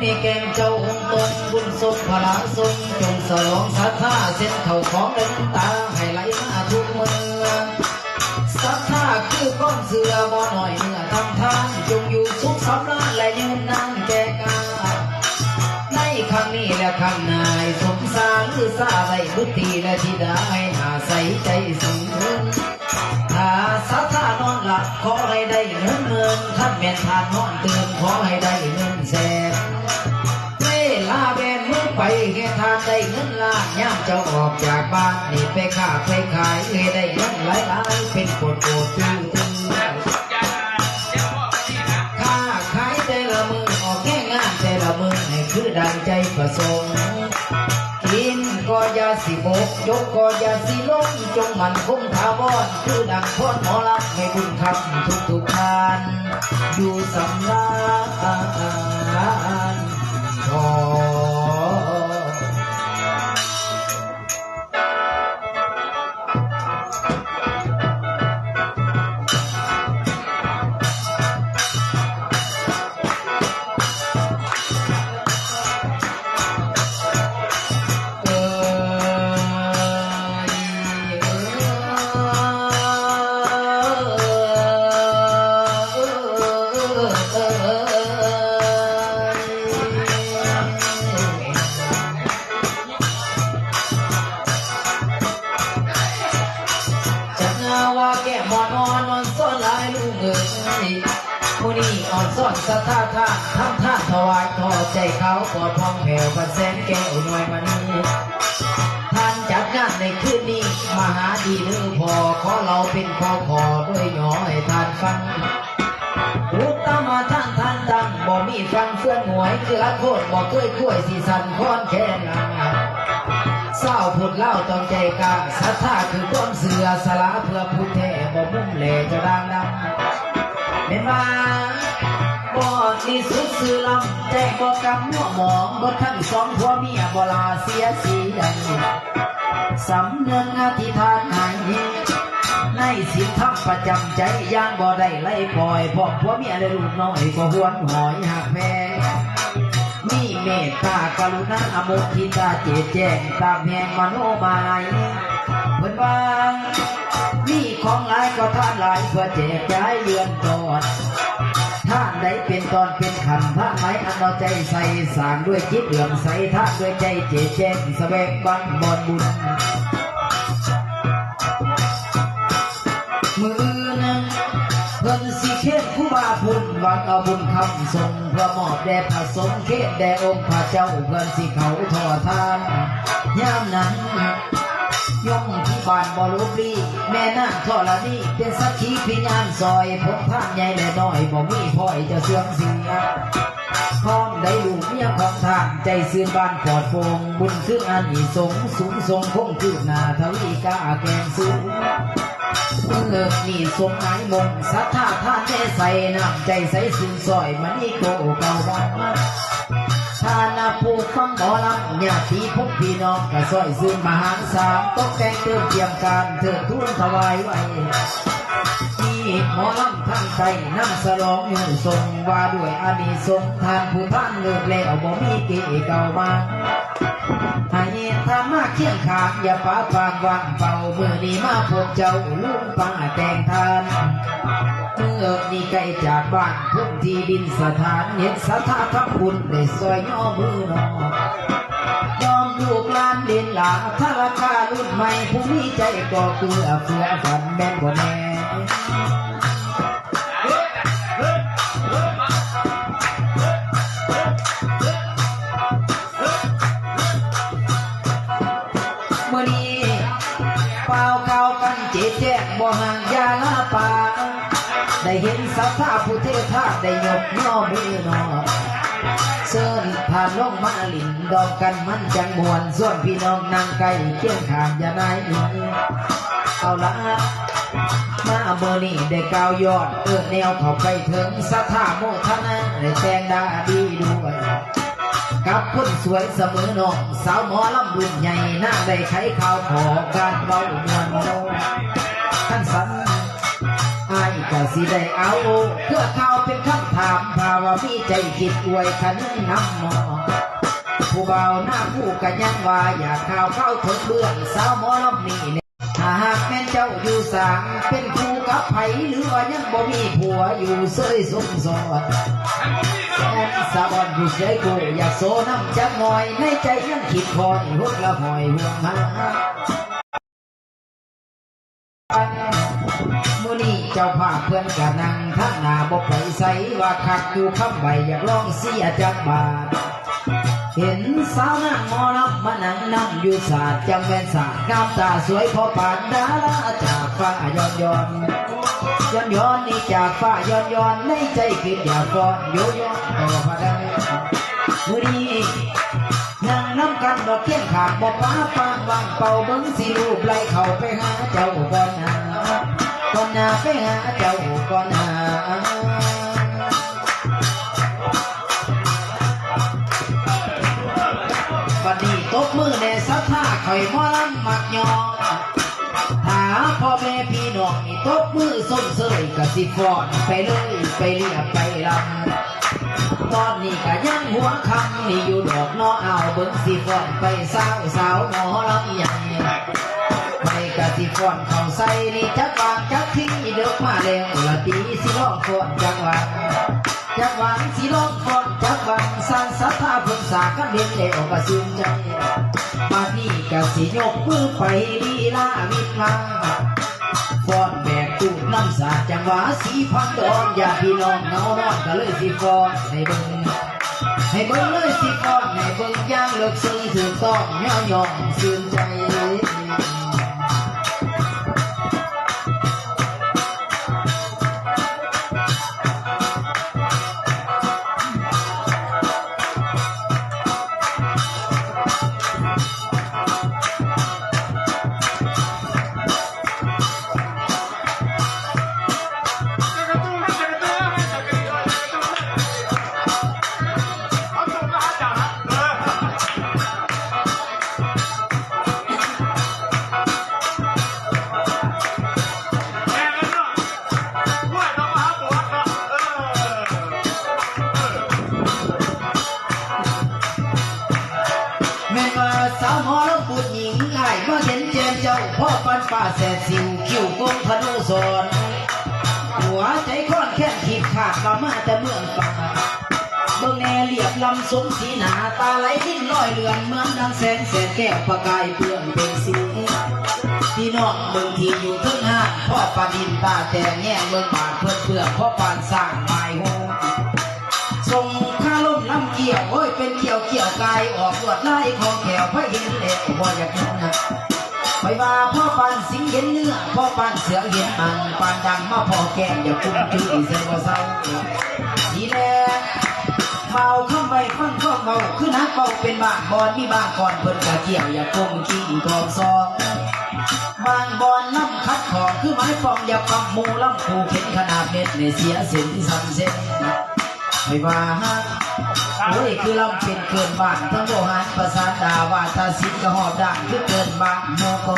นี่แกงเจ้าองค์ตรงบุญทรงพระทรงจงสลองศรัทธาเส้นเข่าของเดินตาให้ไหลมาทุกเมืองศรัทธาคือก้อนเสือบ่หน่อยเนื้อทำทานจงอยู่สุขสำราญและยืนนานแก่กาในครั้งนี้และครั้งหน้าสมสารหรือสาไรบุตรีและธิดาให้อาศัยใจสูงถ้าสาธานอนหลับขอให้ได้เงินเงินท่านแม่นทานนอนตื่นขอให้ได้เงินแสน เจ้าออกจากบ้านนี่ไปค้าไปขายให้ได้เงินหลายหลายๆเป็นโกดโกดตื้อตื้อค้าขายแต่ละมือออกแค่งานแต่ละมือให้คือดังใจประสงค์กินก็อย่าสิบกยกก็อย่าสิลงจงมันคงถาวรคือดังพอนหมอลำให้บุญคำทุกทุกๆทานอยู่สำรา พองแสนแก้วหน่วยมันนี้ท่านจัดงานในคืนนี้ มหาดีหรือพอขอเราเป็นพ่อขอด้วยหยอให้ท่านฟังอุตตมาท่านท่านตั้งบ่มีฟังเฟื่อนหวยคือละโคตรบ่เคยคุ้ยสีสันค้อนแค่นางเศร้าพูดเล่าตองใจกลางศรัทธาคือต้นเสือสละเพื่อผู้แท้บ่มุ่งเหล่จะดังดำเป็นมา ที่สุดสื่อลำใจบ่กำหัวหมองบ่ทั้งสองผัวเมียบลาเสียสีดังสำเนึกอธิษฐานให้ในสินทำประจำใจย่างบ่ได้ไล่ปล่อยพ่อผัวเมียได้ลูกน้อยก็หวนหอยหักแพงมีเมตตากรุณาอโมทิตาเจแจงตามแห่งมโนบายเพิ่นว่ามีของหลายก็ทานหลายเพื่อแจกจ่ายเรือนจอด ท่าใดเป็นตอนเป็นขันท่าไหนอันเอาใจใส่สร้างด้วยจิตเหลื่อมใสท่าด้วยใจเจแจ้งแสวงบันบอนบุญมือนั้นเพิ่นสิเขตผู้บาพุนหวังเอาบุญคำส่งเพื่อมอบแด่พระสงฆ์เขตแด่องค์พระเจ้าเพิ่นสิเขาทอทานยามนั้น ยงที่บ้านบอลุบลีแม่นางทอละนี่เป็นสักขีพิญานซอยพบท่านใหญ่และน้อยบ่มีพ่อยจะเสื่อมเสียพร้อมได้ลูกเมียของทานใจซื่นบ้านปลอดโปร่งบุญคืออันอีสงส์สูงทรงคงคืบหน้าทวีกาแกงสูงเลิกนี่สมหายมงศัทธาท่านไดใส่น้ำใจใส่ซึ้งซอยมันนี่โกเก่าบ้านถ้า นาผู้ฟังหมอลำญาติพบพี่น้องกะซอยซึ่งมหาศาลตกแต่งเติมเตรียมการเถิดทุนถวายไว้ที่ หมอลำทั้งใจน้ำสลองอยู่ทรงว่าด้วยอานิสงส์ทานผู้ท่านเลิกแล้วบ่มีเกเก่ามาให้ทำมาเคียงขางอย่าป้าปางวางเป่าเมื่อนี้มาพบเจ้าลุงป้าแต่งทานเมื่อนี่ไกลจากบ้านพุ่งที่ดินสถานเห็นสถาทับบุญได้ซอยย่อมือนอยอมลูกหลานเด่นหลาถ้าราคารุ่นใหม่ผู้มีใจก็เกลือเฟือฝันแม่นบ่แน่ เปล่าข่ากันเจ็ดแจ้งบ่ห่างยาลาป่าได้เห็นสภาผู้เทธาได้ยกย่อมือนอเสินผ่านลงมาลินดอกกันมันจังมวนส่วนพี่น้องนางไก่เคียงขางอย่านายหนีเอาละมาเบอร์นี่ได้ก้าวยอดเออแนวเข้าไปถึงสถาโมทนาได้แต่งดาดีด้วย กับคนสวยเสมอน้องสาวหมอลำรุ่นใหญ่หน้าได้ไขข่าวขอการเบามวนโนท่านสันไอ้ก็สิได้เอาเพื่อข่าวเป็นคำถามภาวะมีใจคิดอวยขันน้ำหมอผู้เบาหน้าผู้กันยังว่าอยากข่าวเข้าถึงเบื้องสาวหมอลำนี่เนี่ยถ้า หากแม่นเจ้าอยู่สางเป็นคู่กับไผหรือว่ายังบ่มีผัวอยู่เสยสมสอดแอนสาวอนอยู่เฉยกูอยากโซน้ำจักหน่อยในใจยังคิดคอยหดละหอยห่วงหามื่อนี้เจ้าภาพเพื่อนกันนั่งทั้งหน้าบอกไปใสว่าคักอยู่คำใบอยากลองเสียจักบาท เห็นสาวนางมอลำมานั่งนั่งอยู่ศาสตร์จังแม่นศาสตร์งามตาสวยพอปานดาราจากฟ้าย้อนย้อนย้อนย้อนนี่จากฟ้าย้อนย้อนในใจคิดอยากฟ้อนโยโย่ต่อพระดังมือนี้นั่งน้ำกันบอกเที่ยงขาดบอกป้าปางวางเป่าเบิ้งสิรูปไล่เข้าไปหาเจ้าก่อนนาก่อนนาไปหาเจ้าก่อนนา อยหมอลำมักยองถ้าพ่อแม่พี่น้องนี่ตบมือส้มเสยกะสิฟอนไปเลยไปเรียบไปลำตอนนี้ก็ยังหัวคำนี่อยู่ดอกน้อเอาเบิ้งสิฟอนไปสาวสาวหมอลำใหญ่ไปกะสิฟอนเขาใส่นี่จักวางจักทิ้งเดือกมาแล้วละตีสิร้องฟอนจังหวะจักหวังสิลองฟอนจักหวังสร้างศรัทธาเพิ่งสากันเด่นแล้วก็ซึ้งใจ มานี่กะสิยกมือไปลีลาวิทมาฟ้อนแบกตูดน้ำสาดจังหวะสีพันดอนอย่าพี่น้องเงานอนก็เลยสิฟ้อนให้เบิ่งให้เบิ่งเลยสิฟ้อนให้เบิ่งย่างเลิกซึ้งถูกต้องย่อยองซึ้งใจ แสนสิวคิ้วกงธนูสอนหัวใจค้อนแค่ขีดขาดมามาแต่เมืองป่าเบิ่งแนเหลียบลำสมสีหนาตาไหลดิ้นลอยเลือนเหมือนดังแสงแสนแก้วประกายเปลืองเป็นสีพี่น้องเบิ่งที่อยู่ทึ่งห้างพ่อปาดินตาแต่แง่เบิ่งบาดเพื่อนเพื่อพ่อปานสร้างไม้โฮส่งข้าล่มลำเกี่ยวโอ้ยเป็นเกี่ยวเกี่ยวกายออกลวดลายของแขวพระเห็นเล็กบ่อยากเห็นนะ ไปว่าพ่อปันสิงเห็นเนื้อพ่อปันเสือเห็นมันปานดังมาพ่อแก่อย่าคุ้มชื่อเสียว่าเศร้าทีแรกเมาข้าไปฟังข้อเมาคือนักเบาเป็นบางบอนมีบางก่อนเพิ่นกะเกี่ยวอย่าก้มขี้กองซองบางบอนน้ำคัดของคือไม้ฟองอย่าปักหมูลำผูเข็นขนาดเม็ดในเสียเส้นที่ซ้ำเส้นไม่ว่าฮะ โอ้ยคือลำเป็นเกินบ้านทั้งโบหารประสานดาวาทาสิกระหอบด่านคือเกินบ้านโมก็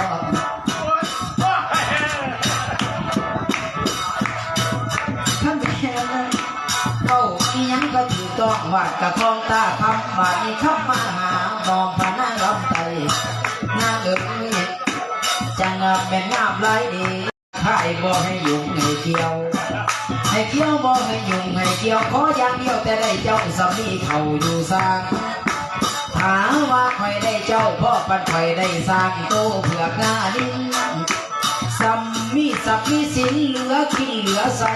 ท่านแค่นั้นเขาอียังก็ถือต้องวาดกระทองตาคำบาดนี้คำมาหามองผ่านหน้าลำไตนาเอ๋ยจังงามเป็นงามไรดีข้ายบ่ให้ยุ่งให้เกี่ยว ให้เกี่ยวบ่ให้ยุ่งให้เกี่ยวขออย่างเดียวแต่ได้เจ้าสามีเขาอยู่สร้างถามว่าใครได้เจ้าพ่อปันใครได้สร้างโตเผือกหน้าดินสัมมีสักมีสินเหลือกินเหลือใส่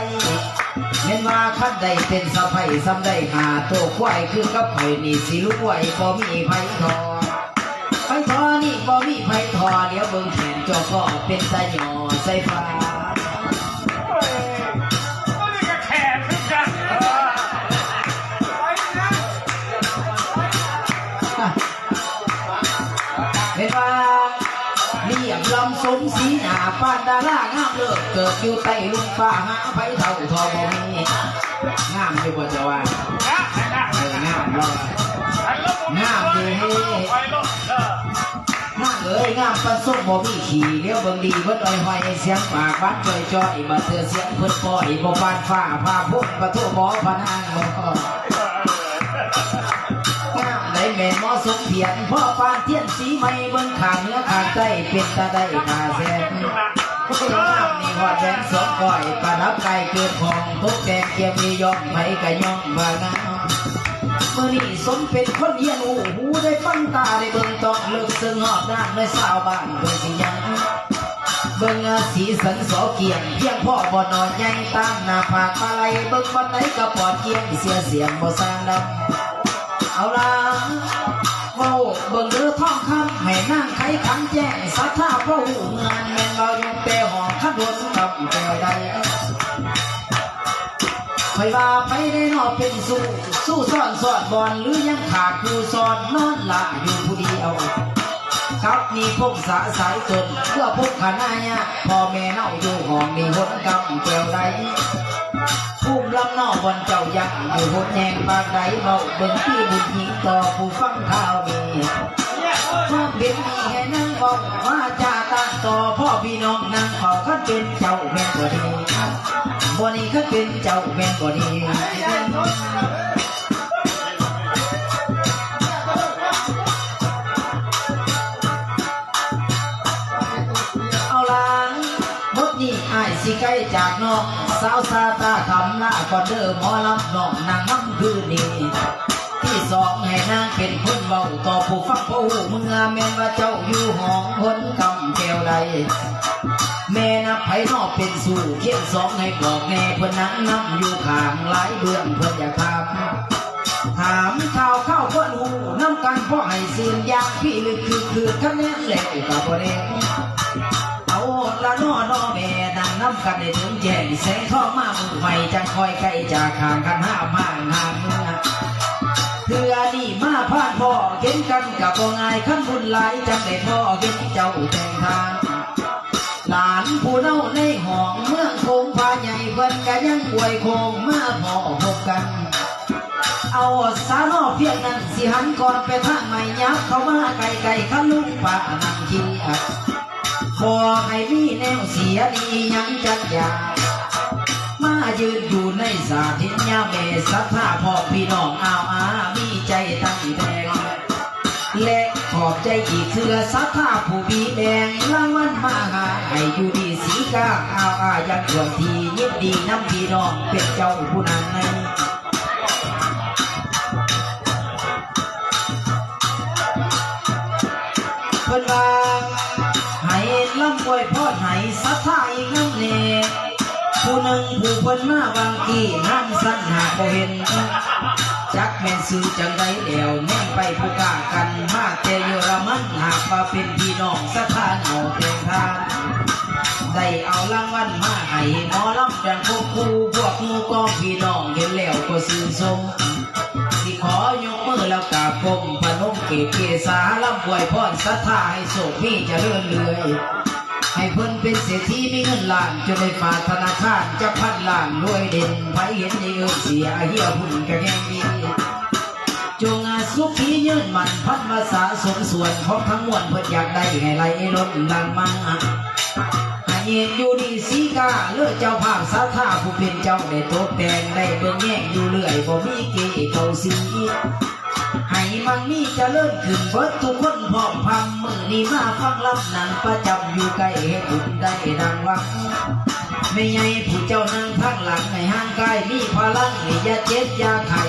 เห็นว่าคันใดเป็นสะไพซ้ำได้หาโตควายคือกับไผนี่สิรู้ไว้บ่มีไผทอไผทอนี่บ่มีไผทอเดี๋ยวเบิ่งแขนเจ้าก็เป็นตาหยอใส่ฟ้า ปานดารางามเลิศเกิดอยู่ใต้ลุงฟ้าหาไผเท่าทอบ่มีงามอยู่บ่จะว่าเอองามรอดงามดีงามเอ้ยงามปันสุกบ่มีขี่เลี้ยวเบิ่งดีเบิดอ้อยหอยเสียงปากบ้านจ่อยจ่อยบ่เตือเสียงเพิ่นปล่อยบ่ปานฟ้าพาพุ่งประตูบ่พนางบ่ามได้แม่นหมอสมเพียรพ่อปานเทียนสีใหม่เบิ่งขางเนื้อขางใต้เป็นตาได้ตาแสนงามนี่ฮอดแดงสองก้อยประดับไก่เกินของทุกแดงเกียมียอมไผก็ยอมว่างาเมื่อนี้สมเป็นคนเยียนหูหูได้ฟังตาได้เบิ่งตองเลิกซึ่งหอบด้านในสาวบ้านเบิ่งสิยังเบิ่งสีสันสอเกียงเพียงพ่อบ่นอนใหญ่ตามหน้าผากปลาไหลเบิ่งวันไหนก็ปอดเกียงเสียเสียงบ่สร้างดำ เอาล่ะเว้าเบิ่งเด้อท้องคำให้นางไขขันแจ้งสัทธาพระหูงานแม่นเราอยู่แต่หอขัดรถกับแก้วใดคอยว่าไปได้นอเป็นสู้สู้ซ่อนสอดบอลหรือยังขาดผู้สอนนอนละอยู่ผู้เดียวครับนี่พงสาสายจนเพื่อพกขนายพ่อแม่เน่าอยู่ห้องนี่หดกำแก้วใด ภูมิลำนอกบนเจ้ายักษ์อยู่หดแยงปากใดเบาเบิ่งที่บุญหญิงต่อผู้ฟังข่าวนี้ความเป็นมีให้นั่งบอกว่าจะตั้งต่อพ่อพี่น้องนั่งเฝ้าคันเป็นเจ้าแม่นบ่ดีบ่นี้ก็เป็นเจ้าแม่นบ่ดีเอ สิไกลจากน้องสาวซาตาคำลาก่อนเด้อหมอลำน้องนางน้ำคืนนี้ที่สองให้นางเป็นคนเบาต่อผู้ฟังผู้เมื่อแม่นว่าเจ้าอยู่ห้องคนกำแก้วใดแม่นับไผนอกเป็นสู่เขียนสองให้บอกแน่เพื่อนนั่งนำอยู่ข้างหลายเบื้องเพื่อนอยากถามถามข่าวเข้าเพื่อนหูน้ำกันพ่อให้สื่นยากพี่ลึกคือคือคะแนนแล้วกับบ่เด็กเอาละนอนอแม่ น้ำกันในถึงแย่งแสงทองมามือใหม่จังคอยใกลจากข้างกันห้ามาหาเมื่อเถื่อนี่มาพานพ่อเห็นกันกับบ่ง่ายขั้นบุญหลายจังได้พ่อเห็นเจ้าแต่งทางหลานผู้เน่าในห้องเมืองคงพาใหญ่เพิ่นก็ยังอวยโคงมาพ่อพบกันเอาสานอเพียงนั้นสิหันก่อนไปทางไม่ยับเข้ามาไกลไกลขันลุงป่านังเกียขอให้มีแนวเสียดียังจัดยามายืนอยู่ในสาธิตยาเมสัทธาพ่อพี่น้องอาวอามีใจตั้งแดงและขอบใจอีกเถือสัทธาผู้บีแดงรางวัลมาหาให้อยู่ดีสีกาอาวอายังดวงทียินดีน้ำพี่น้องเป็นเจ้าผู้นั้น เพิ่นมาวางกี้น้ำสั้นหาบ่เห็น จักแม่นซื้อจังไดเดียวแม่งไปผู้กล้ากันมาแต่เยอรมันหากว่าเป็นพี่น้องสถานเอาเต็มทานได้เอารางวัลมาให้หมอลำจังพวกครูพวกหมูกองพี่น้องเห็นแล้วก็ซื่นชมสิขอยกมือแล้วกราบผมพนมเกศเกษาลำบวยพรศรัทธาให้โศกพี่จะเลื่อนเลื่อย ให้เพิ่นเป็นเศรษฐีมีเงินล้านจนได้ฝากธนาคารจะพันล้านรวยเด่นไผเห็นในเอิ้นเสียเฮียหุ่นก็แห่งดีจงอาสุขียืนมันพันภาษาสมส่วนของทั้งมวลเพื่ออยากได้ให้ไหลล้นลังมาให้เย็นอยู่ดีสีกาเลือเจ้าภาพสาธาผู้เป็นเจ้าได้ตกแต่งได้เบิ่งแย่งอยู่เรื่อยบ่มีเกเขาสี ให้มันมีเจะเลิ่นขึ้นเบิดทุกคนพร้อมพังมือนี้มาฟังลำนังประจำอยู่ใกล้ห้คุณได้ดังวังไม่ใหญ่ผู้เจ้านั่งข้างหลังให้ห่างกายมีพลังให้ยาเจ็บยาไข้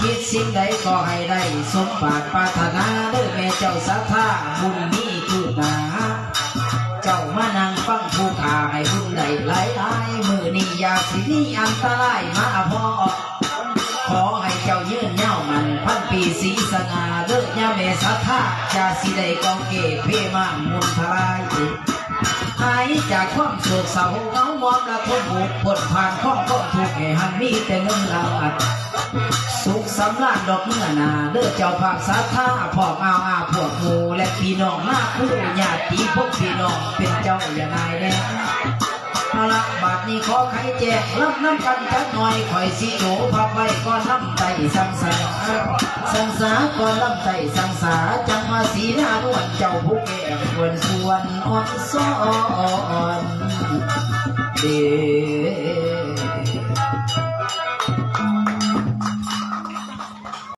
คิดสิ่งใดก็ให้ได้ สมปรารถปรารถนาเด้อแม่เจ้าสาธาบุญนี้คือหนาเจ้ามานั่งฟังผู้ขาให้บุญได้หลายหลายมือนี้ยาสิมีอันตรายมาพอขอให้เจ้ายืนเย้ามัน สีสง่าเลิกยาเมสัทธาจาสิได้กองเกเพมามุนทลายหายจากความโศกเศร้าเงามอมละทนบุกปดผ่านข้องก็ถูกข์ให้หันมีแต่เงินลาอัดสุขสำราญดอกเมื่อนาเลิกเจ้าภาพสัทธาพ่ออาอาพวกหมูและพี่น้องหน้าคู่ญาติพวกพี่น้องเป็นเจ้าอย่านายแน่าละบาทนี้ขอใครแจกรับน้ำกันจักหน่อยคอยสีโหนพับไว้ก่อนน้ำไตสังสารสังสาก่อนน้ำไตสังสาจังมาสีหน้านวลเจ้าผู้แก่ควรส่วนอ่อนซ้อนเด